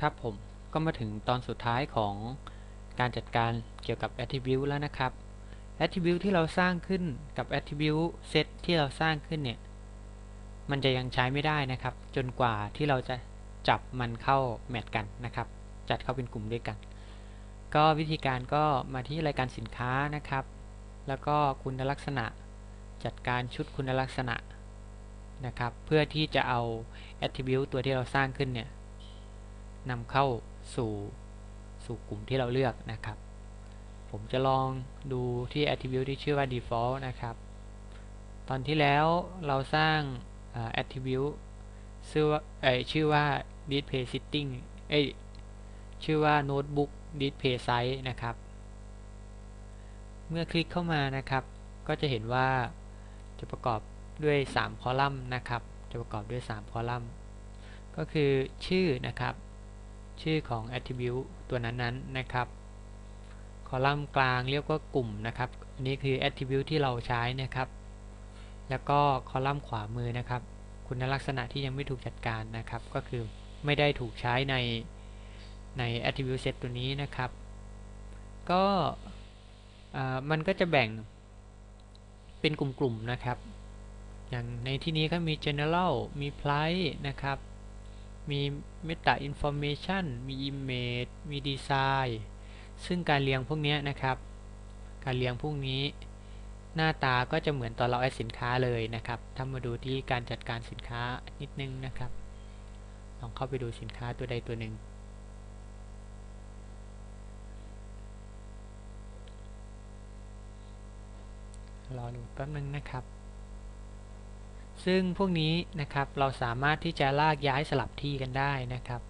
ครับผมก็มาถึงตอนสุดท้ายของการจัดการเกี่ยวกับ attribute แล้วนะครับ attribute ที่เราสร้างขึ้นกับ attribute set ที่เราสร้างขึ้นเนี่ย มันจะยังใช้ไม่ได้นะครับ จนกว่าที่เราจะจับมันเข้าแมทกันนะครับ จัดเข้าเป็นกลุ่มด้วยกัน ก็วิธีการก็มาที่รายการสินค้านะครับ แล้วก็คุณลักษณะ จัดการชุดคุณลักษณะนะครับ เพื่อที่จะเอา attribute ตัวที่เราสร้างขึ้นเนี่ย นำเข้าสู่สู่กลุ่มที่เราเลือกนะครับ ผมจะลองดูที่ attribute ที่ชื่อว่า default นะครับ ตอนที่แล้วเราสร้าง attribute ชื่อว่าชื่อว่า display setting เอ้ยชื่อว่า notebook display size นะครับ เมื่อคลิกเข้ามานะครับ ก็จะเห็นว่าจะประกอบด้วย 3 คอลัมน์นะครับ จะประกอบด้วย 3 คอลัมน์ ก็คือชื่อนะครับ ชื่อของ attribute ตัวนั้นๆนนะครับคอลัมน์กลางเรียกว่ากลุ่มนะครับอันนี้คือ attribute ที่เราใช้นะครับ แล้วก็คอลัมน์ขวามือนะครับ คุณลักษณะที่ยังไม่ถูกจัดการนะครับ ก็คือไม่ได้ถูกใช้ในใน attribute set ตัวนี้นะครับ ก็มันก็จะแบ่งเป็นกลุ่มๆนะครับ อย่างในที่นี้ก็มี general มี price นะครับ มี meta information มี image มี design ซึ่งการเรียงพวกนี้นะครับ การเรียงพวกนี้ หน้าตาก็จะเหมือนตอนเราแอดสินค้าเลยนะครับ ถ้ามาดูที่การจัดการสินค้านิดนึงนะครับ ลองเข้าไปดูสินค้าตัวใดตัวหนึ่งรอดูแป๊บนึงนะครับ ซึ่งพวกนี้นะครับเราสามารถที่จะลากย้ายสลับที่กันได้นะครับ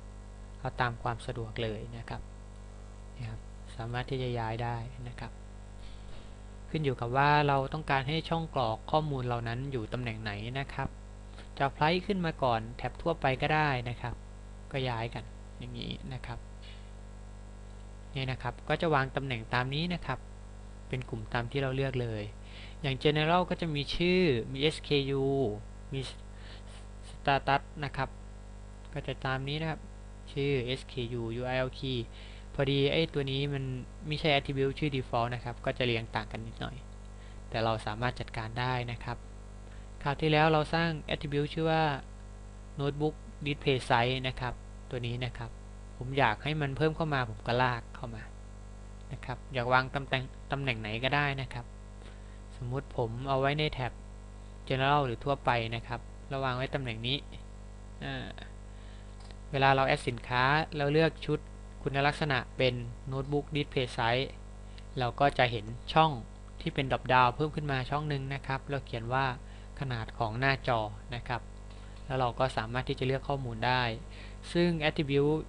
เอาตามความสะดวกเลยนะครับนะครับ สามารถที่จะย้ายได้นะครับ ขึ้นอยู่กับว่าเราต้องการให้ช่องกรอกข้อมูลเหล่านั้นอยู่ตำแหน่งไหนนะครับ จะไพล์ขึ้นมาก่อนแท็บทั่วไปก็ได้นะครับ ก็ย้ายกันอย่างนี้นะครับนี่นะครับก็จะวางตำแหน่งตามนี้นะครับ เป็นกลุ่มตามที่เราเลือกเลย อย่าง general ก็จะมีชื่อ มี SKU มี status นะครับ ก็จะตามนี้นะครับ ชื่อ SKU URL key พอดีไอ้ตัวนี้มันไม่ใช่ attribute ชื่อ default นะครับ ก็จะเรียงต่างกันนิดหน่อย แต่เราสามารถจัดการได้นะครับคราวที่แล้วเราสร้าง attribute ชื่อว่า notebook display size นะครับ ตัวนี้นะครับ ผมอยากให้มันเพิ่มเข้ามาผมก็ลากเข้ามานะครับ อยากวางตำแหน่งตำแหน่งไหนก็ได้นะครับ สมมุติผมเอาไว้ในแท็บ general หรือทั่วไปนะครับระวางไว้ตำแหน่งนี้ เวลาเราแอดสินค้าเราเลือกชุดคุณลักษณะเป็น notebook display size เราก็จะเห็นช่องที่เป็นดรอปดาวเพิ่มขึ้นมาช่องหนึ่งนะครับ เราเขียนว่าขนาดของหน้าจอนะครับ แล้วเราก็สามารถที่จะเลือกข้อมูลได้ ซึ่ง attribute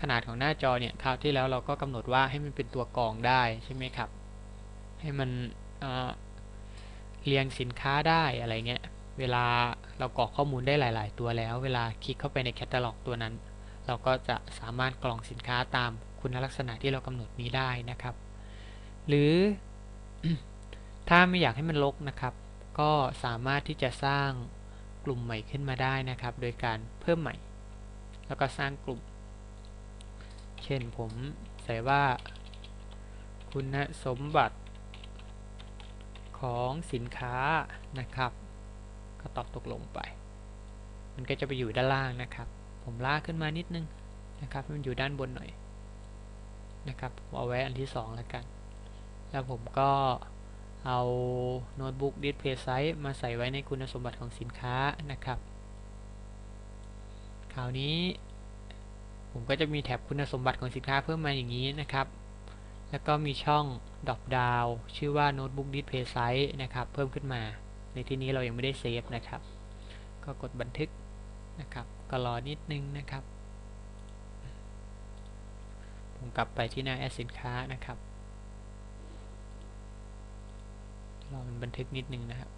ขนาดของหน้าจอเนี่ยคราวที่แล้วเราก็กำหนดว่าให้มันเป็นตัวกรองได้ใช่ไหมครับ ให้มัน เรียงสินค้าได้อะไรเงี้ย เวลาเรากรอกข้อมูลได้หลาย ๆ ตัวแล้ว เวลาคลิกเข้าไปในแคตตาล็อกตัวนั้น เราก็จะสามารถกรองสินค้าตามคุณลักษณะที่เรากำหนดนี้ได้นะครับ หรือถ้าไม่อยากให้มันลกนะครับ ก็สามารถที่จะสร้างกลุ่มใหม่ขึ้นมาได้นะครับ โดยการเพิ่มใหม่ แล้วก็สร้างกลุ่ม เช่นผมใส่ว่าคุณสมบัติ ของสินค้านะครับ ก็ตอบตกลงไป มันก็จะไปอยู่ด้านล่างนะครับ ผมลากขึ้นมานิดนึงนะครับมันอยู่ด้านบนหน่อยนะครับเอาไว้อันที่2แล้วกัน แล้วผมก็เอาโน้ตบุ๊กดิสเพย์ไซส์มาใส่ไว้ในคุณสมบัติของสินค้านะครับคราวนี้ ผมก็จะมีแถบคุณสมบัติของสินค้าเพิ่มมาอย่างนี้นะครับ แล้วก็มีช่อง ดรอปดาวชื่อว่า Notebook Display Size นะครับ เพิ่มขึ้นมา ในที่นี้เรายังไม่ได้เซฟนะครับ ก็กดบันทึกนะครับ ก็รอนิดนึงนะครับ ผมกลับไปที่หน้าแอดสินค้านะครับรอมันบันทึกนิดนึงนะครับ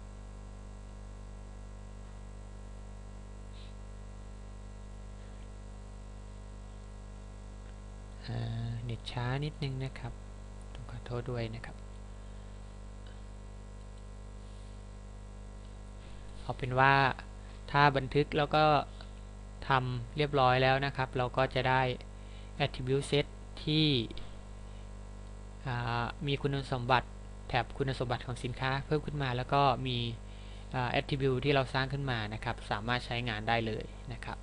เน็ตช้านิดนึงนะครับ โทษด้วยนะครับ เอาเป็นว่าถ้าบันทึกแล้วก็ทำเรียบร้อยแล้วนะครับ เราก็จะได้ attribute set ที่มีคุณสมบัติแถบคุณสมบัติของสินค้าเพิ่มขึ้นมาแล้วก็มีอ่า attribute ที่เราสร้างขึ้นมานะครับ สามารถใช้งานได้เลยนะครับ